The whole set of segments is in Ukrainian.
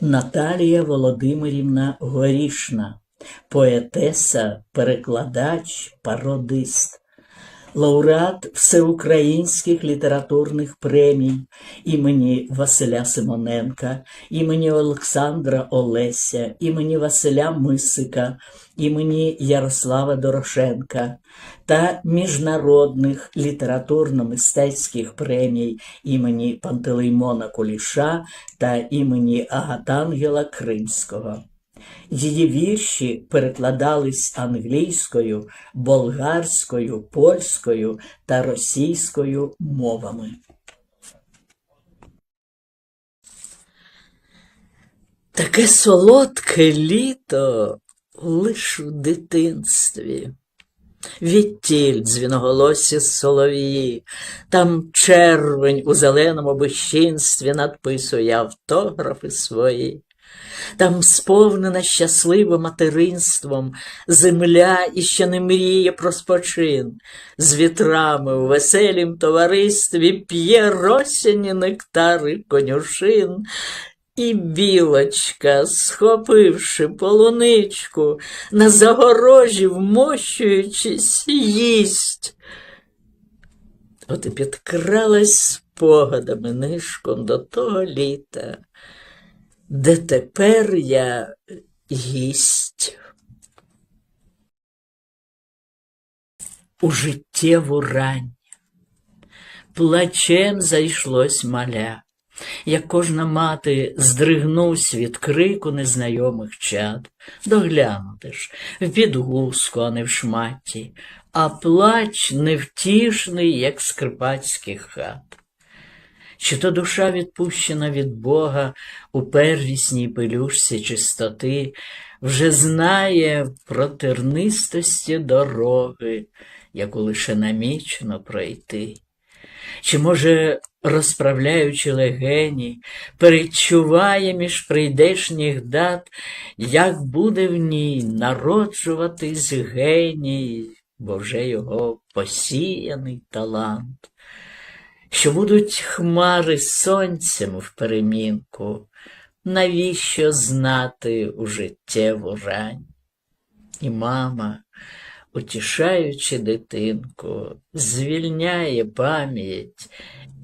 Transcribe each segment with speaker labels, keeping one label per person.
Speaker 1: Наталія Володимирівна Горішна, поетеса, перекладач, пародист, лауреат всеукраїнських літературних премій імені Василя Симоненка, імені Олександра Олеся, імені Василя Мисика, імені Ярослава Дорошенка та міжнародних літературно-мистецьких премій імені Пантелеймона Куліша та імені Агатангела Кримського. Її вірші перекладались англійською, болгарською, польською та російською мовами. Таке солодке літо лиш в дитинстві. Відтіль дзвіноголосі соловії, там червень у зеленому безчинстві надписує автографи свої. Там сповнена щасливим материнством, земля іще не мріє про спочин, з вітрами у веселім товаристві п'є росяні нектари конюшин, і білочка, схопивши полуничку, на загорожі вмощуючись, їсть. От і підкралась спогадами нишком до того літа, де тепер я гість. У життєву рань. Плачем зайшлось маля, як кожна мати здригнусь від крику незнайомих чад. Доглянути ж в підгузку, а не в шматі, а плач невтішний, як скрипацьких хат. Чи то душа відпущена від Бога у первісній пелюшці чистоти, вже знає про тернистості дороги, яку лише намічено пройти? Чи, може, розправляючи легені, перечуває між прийдешніх дат, як буде в ній народжуватись геній, бо вже його посіяний талант? Що будуть хмари сонцем в перемінку, навіщо знати у життєву рань? І мама, утішаючи дитинку, звільняє пам'ять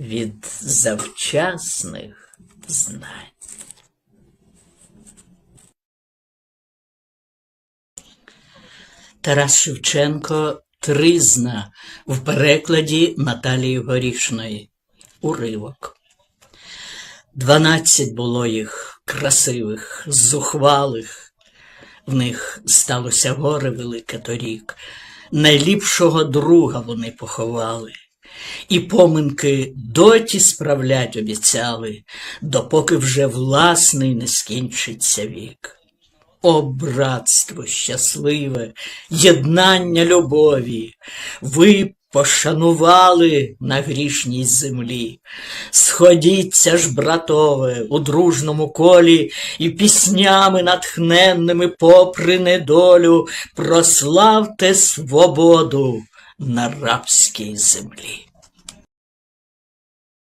Speaker 1: від завчасних знань. Тарас Шевченко Тризна в перекладі Наталії Горішної. Уривок. Дванадцять було їх красивих, зухвалих. В них сталося горе велике торік. Найліпшого друга вони поховали. І поминки доті справлять обіцяли, допоки вже власний не скінчиться вік. О, братство щасливе, єднання любові, ви пошанували на грішній землі. Сходіться ж, братове, у дружному колі і піснями натхненними попри недолю прославте свободу на рабській землі.